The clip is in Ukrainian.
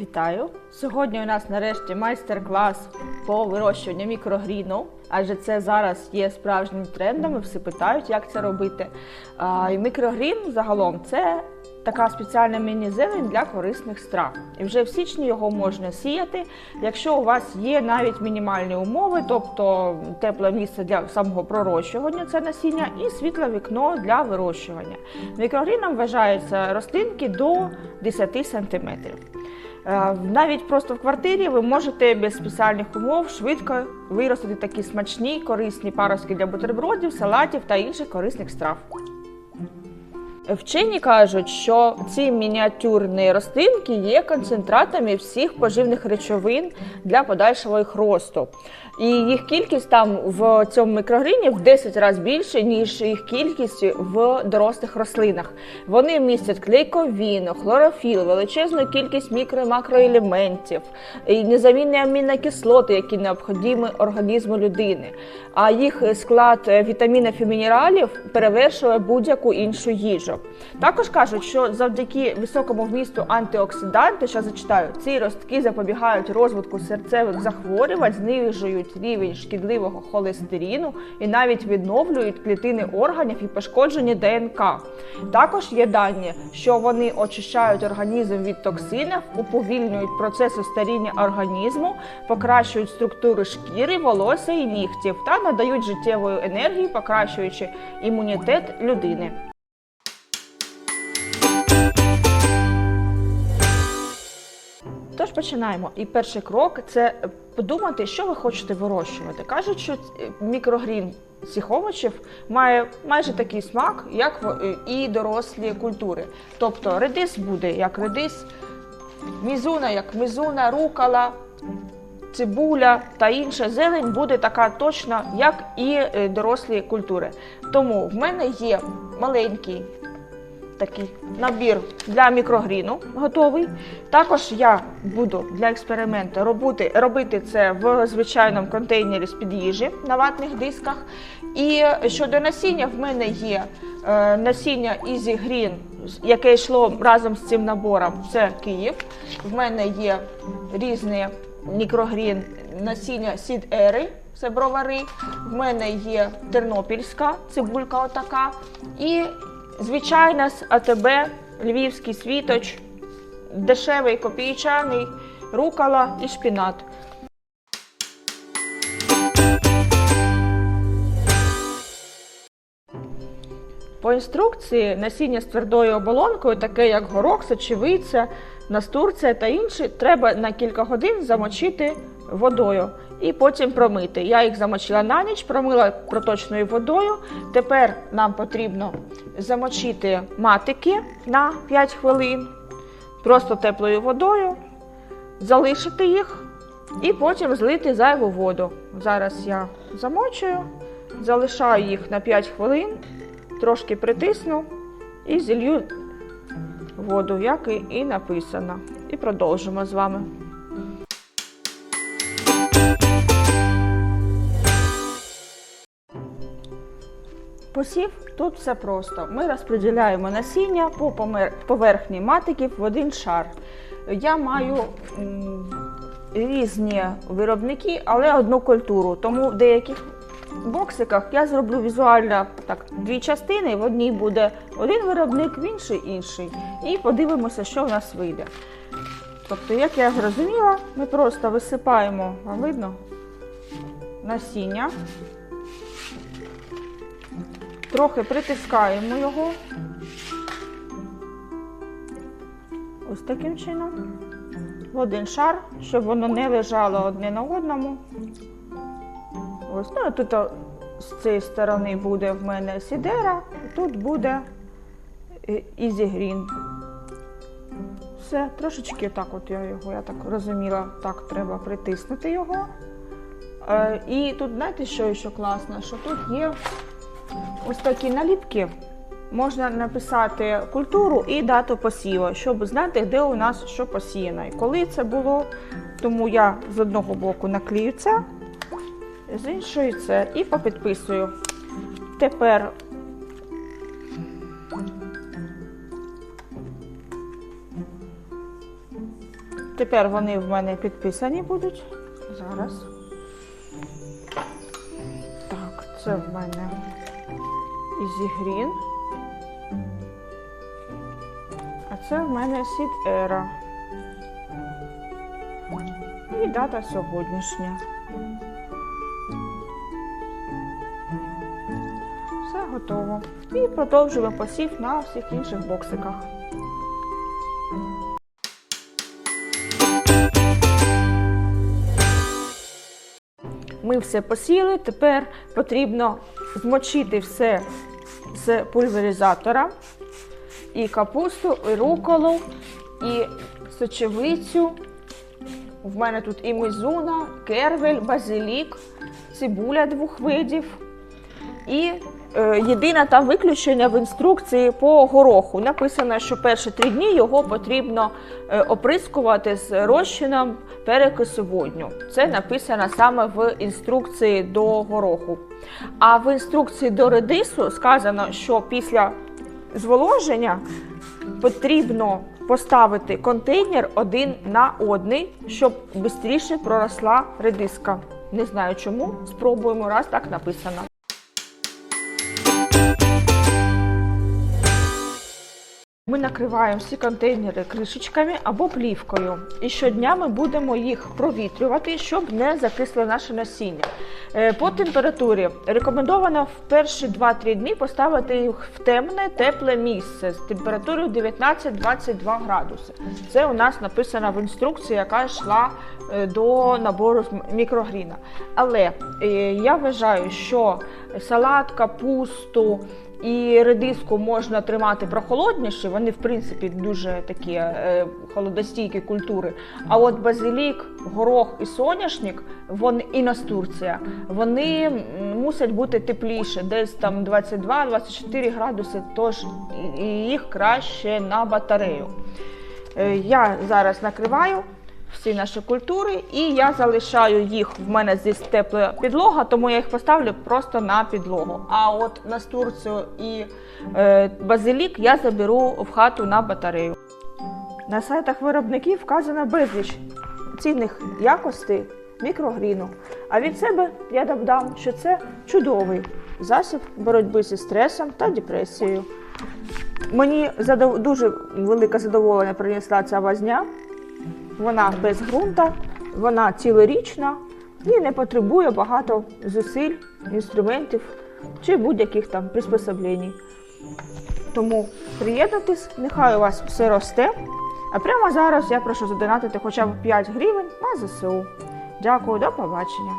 Вітаю! Сьогодні у нас нарешті майстер-клас по вирощуванню мікрогріну, адже це зараз є справжнім трендом, і всі питають, як це робити. А, і мікрогрін загалом це така спеціальна міні-зелень для корисних страв. І вже в січні його можна сіяти, якщо у вас є навіть мінімальні умови, тобто тепле місце для самого пророщування це насіння і світле вікно для вирощування. Мікрогріном вважаються рослинки до 10 см. Е, Навіть просто в квартирі ви можете без спеціальних умов швидко виростити такі смачні, корисні паростки для бутербродів, салатів та інших корисних страв. Вчені кажуть, що ці мініатюрні рослинки є концентратами всіх поживних речовин для подальшого їх росту. І їх кількість там в цьому мікрогріні в 10 разів більше, ніж їх кількість в дорослих рослинах. Вони містять клейковіну, хлорофіл, величезну кількість мікро- і макроелементів, і незамінні амінокислоти, які необхідні організму людини. А їх склад вітамінів і мінералів перевершує будь-яку іншу їжу. Також кажуть, що завдяки високому вмісту антиоксиданти, що зачитаю, ці ростки запобігають розвитку серцевих захворювань, знижують рівень шкідливого холестерину і навіть відновлюють клітини органів і пошкоджені ДНК. Також є дані, що вони очищають організм від токсинів, уповільнюють процеси старіння організму, покращують структуру шкіри, волосся і нігтів та надають життєвої енергії, покращуючи імунітет людини. Тож починаємо. І перший крок це подумати, що ви хочете вирощувати. Кажуть, що е, мікрогрін цих овочів має майже такий смак, як е, і дорослі культури. Тобто редис буде як редис, мізуна як мізуна, рукала, цибуля та інша зелень буде така точна, як і е, дорослі культури. Тому в мене є маленький такий набір для мікрогріну готовий. Також я буду для експерименту робити, робити це в звичайному контейнері з-під їжі на ватних дисках. І щодо насіння, в мене є е, насіння Easy Green, яке йшло разом з цим набором. Це Київ. В мене є різні мікрогрін насіння Seed Eri, це бровари. В мене є тернопільська цибулька отака. І звичайна з АТБ, львівський світоч, дешевий копійчаний, рукала і шпінат. По інструкції насіння з твердою оболонкою, таке як горох, сочевиця, настурція та інші, треба на кілька годин замочити водою і потім промити. Я їх замочила на ніч, промила проточною водою. Тепер нам потрібно замочити матики на 5 хвилин, просто теплою водою, залишити їх і потім злити зайву воду. Зараз я замочую, залишаю їх на 5 хвилин трошки притисну і зілью воду, як і, написано. І продовжимо з вами. Посів тут все просто. Ми розподіляємо насіння по поверхні матиків в один шар. Я маю різні виробники, але одну культуру. Тому в деяких боксиках я зроблю візуально так дві частини. В одній буде один виробник, в іншій інший. І подивимося, що в нас вийде. Тобто, як я зрозуміла, ми просто висипаємо, вам видно, насіння, трохи притискаємо його. Ось таким чином. В один шар, щоб воно не лежало одне на одному. Ось, ну, тут з цієї сторони буде в мене сідера, тут буде е, Green. Все, трошечки так от я його, я так розуміла, так треба притиснути його. Е, і тут, знаєте, що ще класно? Що тут є ось такі наліпки. Можна написати культуру і дату посіву, щоб знати, де у нас що посіяно. І коли це було, тому я з одного боку наклею це, з іншої це і попідписую. Тепер Тепер вони в мене підписані будуть. Зараз. Так, це в мене Easy Green. А це в мене Seed Era. І дата сьогоднішня. Все готово. І продовжуємо посів на всіх інших боксиках. Ми все посіли, тепер потрібно змочити все з пульверизатора. І капусту, і руколу, і сочевицю. В мене тут і мизуна, кервель, базилік, цибуля двох видів. І е, єдине там виключення в інструкції по гороху. Написано, що перші три дні його потрібно е, оприскувати з розчином перекису водню. Це написано саме в інструкції до гороху. А в інструкції до редису сказано, що після зволоження потрібно поставити контейнер один на один, щоб швидше проросла редиска. Не знаю чому. Спробуємо раз так написано. Ми накриваємо всі контейнери кришечками або плівкою. І щодня ми будемо їх провітрювати, щоб не закисло наше насіння. Е, По температурі рекомендовано в перші 2-3 дні поставити їх в темне, тепле місце з температурою 19-22 градуси. Це у нас написано в інструкції, яка йшла е, до набору мікрогріна. Але е, я вважаю, що салат, капусту і редиску можна тримати прохолодніше, вони в принципі дуже такі е, холодостійкі культури. А от базилік, горох і соняшник, вони і настурція, вони мусять бути тепліше, десь там 22-24 градуси, тож їх краще на батарею. Е, Я зараз накриваю всі наші культури, і я залишаю їх. В мене здесь тепла підлога, тому я їх поставлю просто на підлогу. А от настурцію і е, базилік я заберу в хату на батарею. На сайтах виробників вказано безліч цінних якостей мікрогріну. А від себе я додам, що це чудовий засіб боротьби зі стресом та депресією. Мені задов... дуже велике задоволення принесла ця возня. Вона без ґрунта, вона цілорічна і не потребує багато зусиль, інструментів чи будь-яких там приспособлень. Тому приєднуйтесь, нехай у вас все росте. А прямо зараз я прошу задонатити хоча б 5 гривень на ЗСУ. Дякую, до побачення.